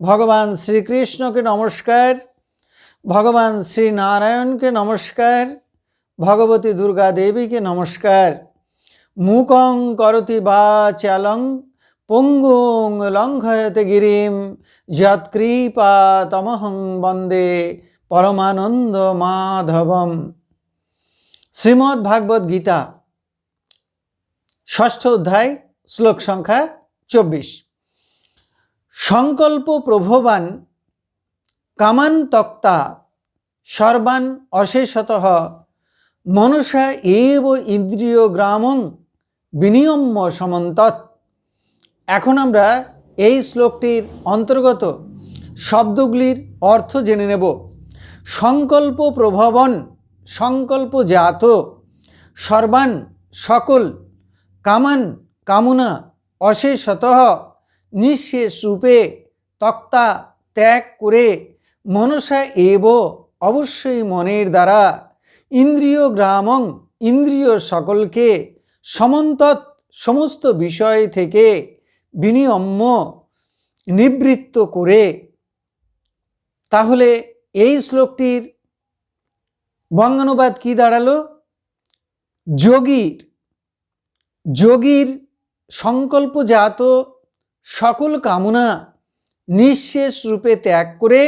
ভগবান শ্রীকৃষ্ণকে নমস্কার, ভগবান শ্রী নারায়ণকে নমস্কার, ভগবতী দুর্গা দেবীকে নমস্কার। মুকং করতি বা চালং, পঙ্গুং লঙ্ঘয়তে গিরিম যৎকৃপা তমহং বন্দে পরমানন্দ মাধবম। শ্রীমদ্ ভাগবত গীতা, ষষ্ঠ অধ্যায়, শ্লোক সংখ্যা চব্বিশ। সংকল্প প্রভবান কামান তক্তা সর্বান অশেষত মনসা এব ইন্দ্রিয় গ্রামং বিনিয়ম্য সমন্তৎ। এখন আমরা এই শ্লোকটির অন্তর্গত শব্দগুলির অর্থ জেনে নেব। সংকল্প প্রভবন, সংকল্প জাত, সর্বান সকল, কামান কামনা অশেষত নিঃশেষ রূপে তক্তা ত্যাগ করে মনসা এব অবশ্যই মনের দ্বারা। ইন্দ্রিয় গ্রামং ইন্দ্রিয় সকলকে সমন্তৎ সমস্ত বিষয় থেকে বিনিয়ম্য নিবৃত্ত করে। তাহলে এই শ্লোকটির বঙ্গানুবাদ কি দাঁড়াল? যোগীর যোগীর সংকল্পজাত সকল কামনা নিঃশেষ রূপে ত্যাগ করে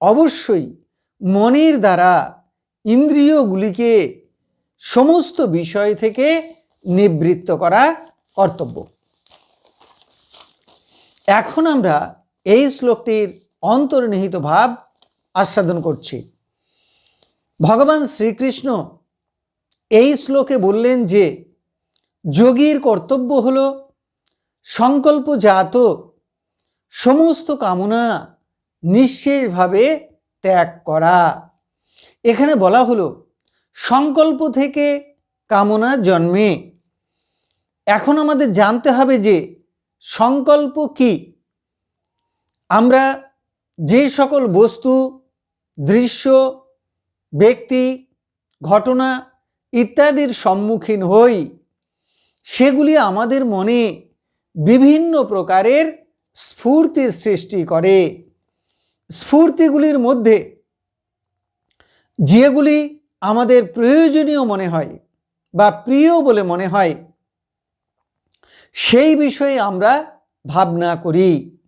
অবশ্যই মনের দ্বারা ইন্দ্রিয়গুলিকে সমস্ত বিষয় থেকে নিবৃত্ত করা কর্তব্য। এখন আমরা এই শ্লোকটির অন্তর্নিহিত ভাব আস্বাদন করছি। ভগবান শ্রীকৃষ্ণ এই শ্লোকে বললেন যে যোগীর কর্তব্য হল সংকল্পজাত সমস্ত কামনা নিঃশেষভাবে ত্যাগ করা। এখানে বলা হলো, সংকল্প থেকে কামনা জন্মে। এখন আমাদের জানতে হবে যে, সংকল্প কি? আমরা যে সকল বস্তু, দৃশ্য, ব্যক্তি, ঘটনা ইত্যাদির সম্মুখীন হই, সেগুলি আমাদের মনে বিভিন্ন প্রকারের স্ফূর্তি সৃষ্টি করে। স্ফূর্তিগুলির মধ্যে যেগুলি আমাদের প্রয়োজনীয় মনে হয় বা প্রিয় বলে মনে হয়, সেই বিষয়ে আমরা ভাবনা করি।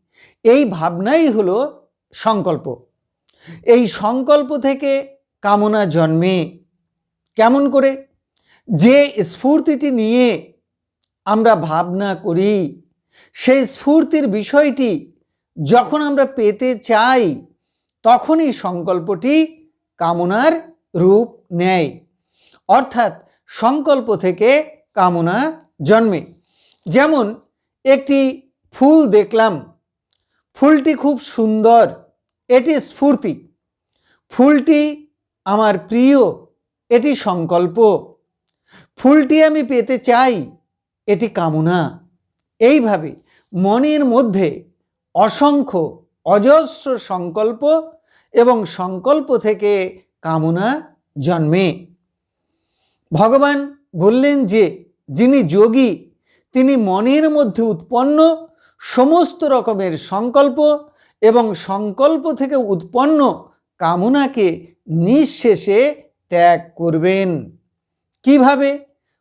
এই ভাবনাই হলো সংকল্প। এই সংকল্প থেকে কামনা জন্মে। কেমন করে? যে স্ফূর্তিটি নিয়ে আমরা ভাবনা করি, সেই স্ফূর্তির বিষয়টি যখন আমরা পেতে চাই, তখনই সংকল্পটি কামনার রূপ নেয়। অর্থাৎ সংকল্প থেকে কামনা জন্মে। যেমন একটি ফুল দেখলাম, ফুলটি খুব সুন্দর, এটি স্ফূর্তি। ফুলটি আমার প্রিয়, এটি সংকল্প। ফুলটি আমি পেতে চাই এটি কামনা। এইভাবে মনের মধ্যে অসংখ্য অজস্র সংকল্প এবং সংকল্প থেকে কামনা জন্মে। ভগবান বললেন যে, যিনি যোগী, তিনি মনের মধ্যে উৎপন্ন সমস্ত রকমের সংকল্প এবং সংকল্প থেকে উৎপন্ন কামনাকে নিঃশেষে ত্যাগ করবেন। কীভাবে?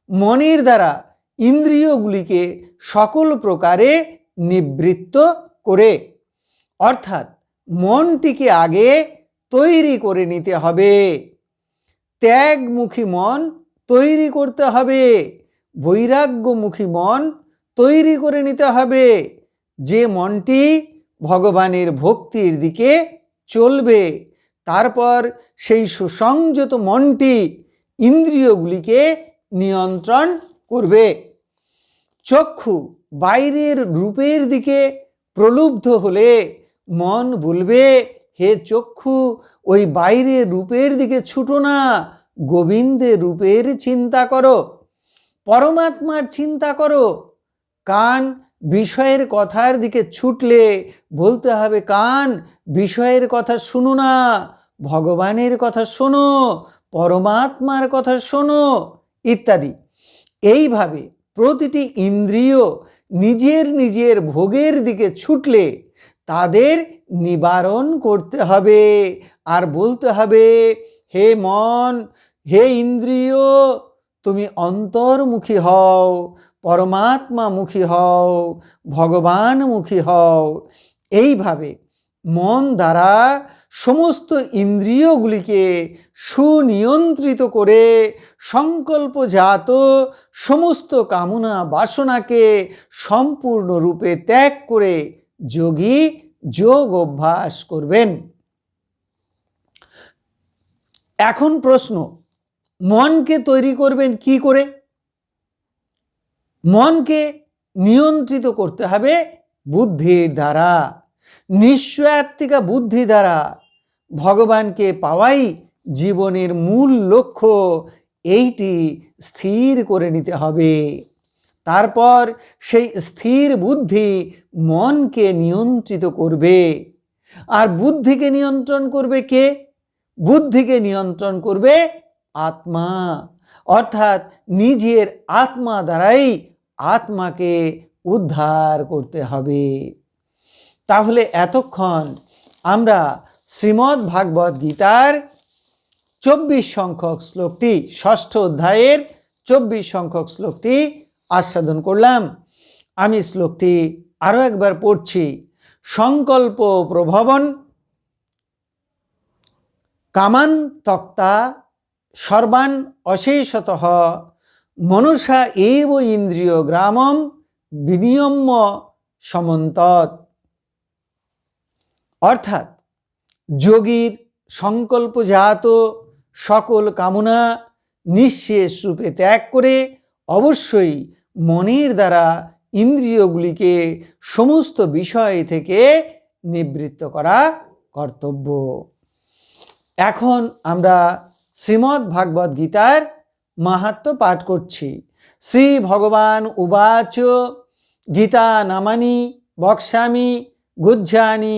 মনের দ্বারা ইন্দ্রিয়গুলিকে সকল প্রকারে নিবৃত্ত করে। অর্থাৎ মনটিকে আগে তৈরি করে নিতে হবে। ত্যাগমুখী মন তৈরি করতে হবে। বৈরাগ্যমুখী মন তৈরি করে নিতে হবে। যে মনটি ভগবানের ভক্তির দিকে চলবে, তারপর সেই সুসংযত মনটি ইন্দ্রিয়গুলিকে নিয়ন্ত্রণ করবে। চক্ষু বাইরের রূপের দিকে প্রলুব্ধ হলে মন বলবে, হে চক্ষু, ওই বাইরের রূপের দিকে ছুটো না, গোবিন্দের রূপের চিন্তা করো, পরমাত্মার চিন্তা করো, কান বিষয়ের কথার দিকে ছুটলে বলতে হবে, কান বিষয়ের কথা শুনো না, ভগবানের কথা শোনো, পরমাত্মার কথা শোনো, ইত্যাদি। এইভাবে প্রতিটি ইন্দ্রিয় নিজের নিজের ভোগের দিকে ছুটলে তাদের নিবারণ করতে হবে আর বলতে হবে, হে মন, হে ইন্দ্রিয়, তুমি অন্তর্মুখী হও পরমাত্মামুখী হও ভগবানমুখী হও। এইভাবে মন দ্বারা সমস্ত ইন্দ্রিয়গুলিকে সুনিয়ন্ত্রিত করে সংকল্পজাত সমস্ত কামনা বাসনাকে সম্পূর্ণরূপে ত্যাগ করে যোগী যোগ অভ্যাস করবেন। এখন প্রশ্ন, মনকে তৈরি করবেন কি করে? মনকে নিয়ন্ত্রিত করতে হবে বুদ্ধির দ্বারা। নিঃস্বাত্মিকা বুদ্ধি দ্বারা ভগবানকে পাওয়াই জীবনের মূল লক্ষ্য এইটি স্থির করে নিতে হবে। তারপর সেই স্থির বুদ্ধি মনকে নিয়ন্ত্রিত করবে। আর বুদ্ধিকে নিয়ন্ত্রণ করবে কে? বুদ্ধিকে নিয়ন্ত্রণ করবে আত্মা। অর্থাৎ নিজের আত্মা দ্বারাই আত্মাকে উদ্ধার করতে হবে। তাহলে এতক্ষণ আমরা শ্রীমদ্ ভাগবত গীতার চব্বিশ সংখ্যক শ্লোকটি, ষষ্ঠ অধ্যায়ের চব্বিশ সংখ্যক শ্লোকটি আস্বাদন করলাম। আমি শ্লোকটি আরও একবার পড়ছি। সংকল্প প্রভবন কামান তক্তা সর্বান অশেষত মনুষা এব ইন্দ্রিয় গ্রামম বিনিয়ম্য সমন্তত অর্থাৎ যোগীর সংকল্পজাত সকল কামনা নিঃশেষ রূপে ত্যাগ করে অবশ্যই মনের দ্বারা ইন্দ্রিয়গুলিকে সমস্ত বিষয় থেকে নিবৃত্ত করা কর্তব্য। এখন আমরা শ্রীমদ্ ভাগবত গীতার মাহাত্ম পাঠ করছি। শ্রী ভগবান উবাচ, গীতা নামানি বক্সামি গুজ্জানি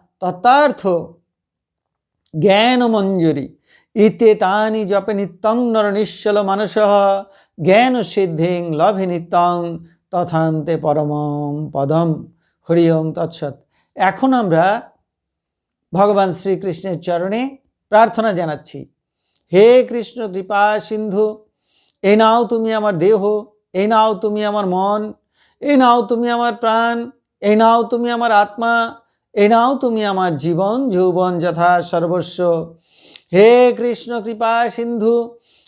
তত্ত্বার্থ জ্ঞানমঞ্জুরি। ইতে তানি জপে নিত্যং নর নিশ্চল মানস, জ্ঞান সিদ্ধিং লভে নিত্যং তথান্তে পরমম পদম। হরি ওং তৎসৎ। এখন আমরা ভগবান শ্রীকৃষ্ণের চরণে প্রার্থনা জানাচ্ছি। হে কৃষ্ণ কৃপা সিন্ধু, এ নাও তুমি আমার দেহ, এ নাও তুমি আমার মন, এ নাও তুমি আমার প্রাণ, এ নাও তুমি আমার আত্মা এ নাও তুমি আমার জীবন, যৌবন যথা সর্বস্ব। হে কৃষ্ণ, কৃপা সিন্ধু,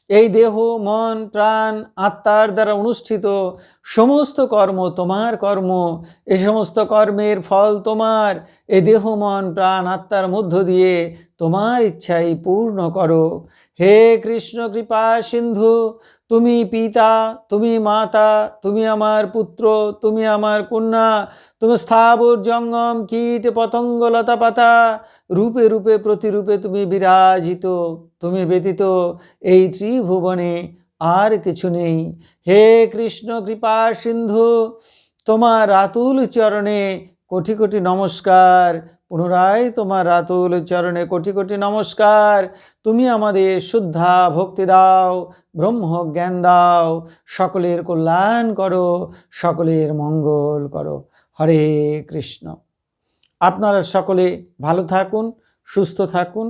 এই দেহ, মন, প্রাণ, আত্মার দ্বারা অনুষ্ঠিত সমস্ত কর্ম তোমার কর্ম। এ সমস্ত কর্মের ফল তোমার। এ দেহ, মন, প্রাণ, আত্মার মধ্য দিয়ে তোমার ইচ্ছাই পূর্ণ করো। হে কৃষ্ণ, কৃপা সিন্ধু তুমি পিতা, তুমি মাতা, তুমি আমার পুত্র, তুমি আমার কন্যা, তুমি স্থাবর জঙ্গম, কীট, পতঙ্গ, লতা পাতা। রূপে রূপে, প্রতিরূপে তুমি বিরাজিত, তুমি ব্যতীত এই ত্রিভুবনে আর কিছু নেই। হে কৃষ্ণ, কৃপা, সিন্ধু, তোমার রাতুল চরণে কোটি কোটি নমস্কার। পুনরায় তোমার রাতুল চরণে কোটি কোটি নমস্কার। তুমি আমাদের শুদ্ধা ভক্তি দাও, ব্রহ্ম জ্ঞান দাও, সকলের কল্যাণ করো, সকলের মঙ্গল করো। হরে কৃষ্ণ। আপনারা সকলে ভালো থাকুন, সুস্থ থাকুন।